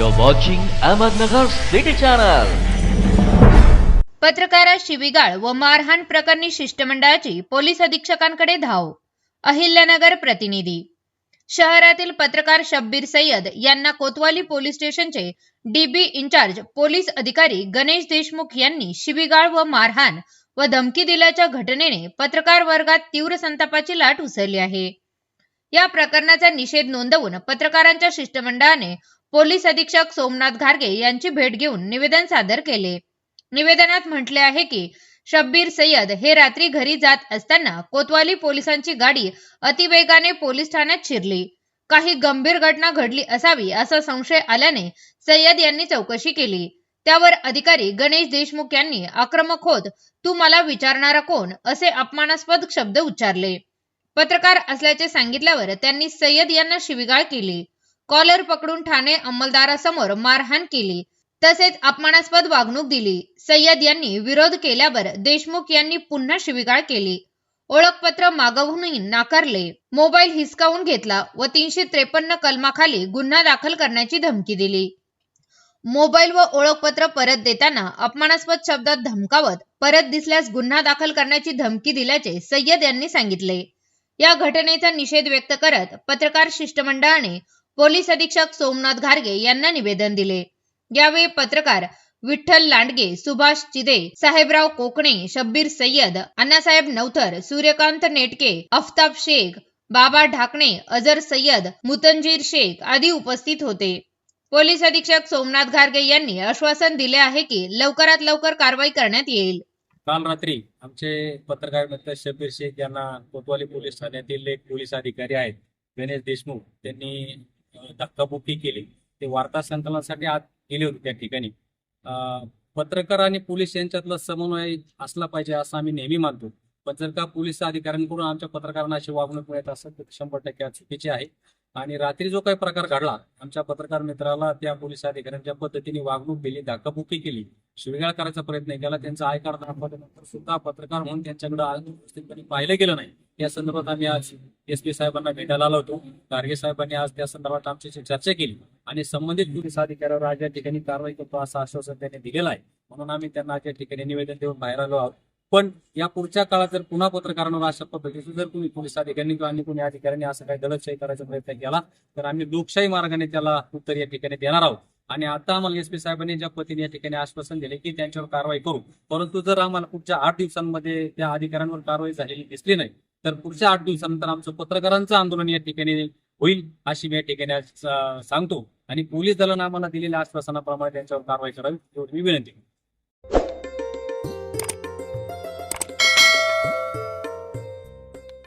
You're watching Ahmednagar City Channel. पत्रकारा शिवीगाळ व मारहाण प्रकरणी शिष्टमंडळाची पोलीस अधीक्षकांकडे धाव अहिल्यानगर प्रतिनिधी शहरातील पत्रकार शब्बीर सय्यद यांना कोतवाली पोलीस स्टेशनचे डीबी इंचार्ज पोलीस अधिकारी गणेश देशमुख यांनी शिवीगाळ व मारहाण व धमकी दिल्याच्या घटनेने पत्रकार वर्गात तीव्र संतापाची लाट उसळली आहे या प्रकरणाचा निषेध नोंदवून पत्रकारांच्या शिष्टमंडळाने पोलीस अधीक्षक सोमनाथ घारगे यांची भेट घेऊन निवेदन सादर केले. निवेदनात म्हटले आहे की शब्बीर सय्यद हे रात्री घरी जात असताना कोतवाली पोलिसांची गाडी अतिवेगाने पोलीस ठाण्यात शिरली. काही गंभीर घटना घडली असावी असा संशय आल्याने सय्यद यांनी चौकशी केली. त्यावर अधिकारी गणेश देशमुख यांनी आक्रमक होत तू मला विचारणारा कोण? असे अपमानास्पद शब्द उच्चारले. पत्रकार असल्याचे सांगितल्यावर त्यांनी सय्यद यांना शिविगाळ केली. कॉलर पकडून ठाणे अंमलदारासमोर मारहाण केली. तसेच अपमानास्पद वागणूक दिली. सय्यद यांनी विरोध केल्यावर देशमुख यांनी पुन्हा शिविगाळ केली. ओळखपत्र मागवूनही नाकारले. मोबाईल हिसकावून घेतला व तीनशे त्रेपन्न कलमाखाली गुन्हा दाखल करण्याची धमकी दिली. मोबाईल व ओळखपत्र परत देताना अपमानास्पद शब्दात धमकावत परत दिसल्यास गुन्हा दाखल करण्याची धमकी दिल्याचे सय्यद यांनी सांगितले. या घटनेचा निषेध व्यक्त करत पत्रकार शिष्टमंडळाने पोलीस अधीक्षक सोमनाथ घारगे यांना निवेदन दिले. यावेळी पत्रकार विठ्ठल लांडगे सुभाष चिदे साहेबराव कोकणे शब्बीर सय्यद अण्णासाहेब नवथर सूर्यकांत नेटके अफताब शेख बाबा ढाकणे अजर सय्यद मुतंजीर शेख आदी उपस्थित होते. पोलीस अधीक्षक सोमनाथ घारगे यांनी आश्वासन दिले आहे की लवकरात लवकर कारवाई करण्यात येईल. काल रात्री आमचे पत्रकार मित्र शब्बीर शेख यांना कोतवाली पोलीस ठाण्यातील एक पोलीस अधिकारी आहेत गणेश देशमुख. त्यांनी धक्काबुक्की केली. ते वार्ता संकलनासाठी आत गेले होते त्या ठिकाणी. पत्रकार आणि पोलीस यांच्यातला समन्वय असला पाहिजे असं आम्ही नेहमी मानतो. पण जर का पोलीस अधिकाऱ्यांकडून आमच्या पत्रकारांना अशी वागणूक मिळत असेल तर शंभर टक्के चुकीची चुकीचे आहे. आणि रात्री जो काही प्रकार घडला आमच्या पत्रकार मित्राला त्या पोलीस अधिकाऱ्यांच्या पद्धतीने वागणूक दिली धक्काबुक्की केली शिवेगाळ करायचा प्रयत्न केला त्यांचा आय कार्ड दाखवल्यानंतर सुद्धा पत्रकार म्हणून त्यांच्याकडे आज पाहिलं गेलं नाही. या संदर्भात आम्ही आज एस पी साहेबांना भेटायला आलो होतो. गार्गे साहेबांनी आज त्या संदर्भात आमची चर्चा केली आणि संबंधित पोलीस अधिकाऱ्यावर आज या ठिकाणी कारवाई करतो असं आश्वासन त्यांनी दिलेलं आहे. म्हणून आम्ही त्यांना आज या ठिकाणी निवेदन देऊन बाहेर आलो आहोत. पण या पुढच्या काळात जर पुन्हा पत्रकारांवर अशा पद्धतीचं जर कोणी पोलीस अधिकाऱ्यांनी किंवा अन्य कोणी अधिकाऱ्यांनी असं काही दडपशाही करायचा प्रयत्न केला तर आम्ही लोकशाही मार्गाने त्याला उत्तर या ठिकाणी देणार आहोत. आणि आता आम्हाला एस पी साहेबांनी ज्या पतीने या ठिकाणी आश्वासन दिले की त्यांच्यावर कारवाई करू. परंतु जर आम्हाला पुढच्या आठ दिवसांमध्ये त्या अधिकाऱ्यांवर कारवाई झालेली दिसली नाही तर पुढच्या आठ दिवसानंतर आमचं पत्रकारांचं आंदोलन या ठिकाणी होईल अशी मी या ठिकाणी आज, सांगतो आणि पोलीस दलानं आम्हाला दिलेल्या आश्वासनाप्रमाणे त्यांच्यावर कारवाई करावी एवढी मी विनंती करतो.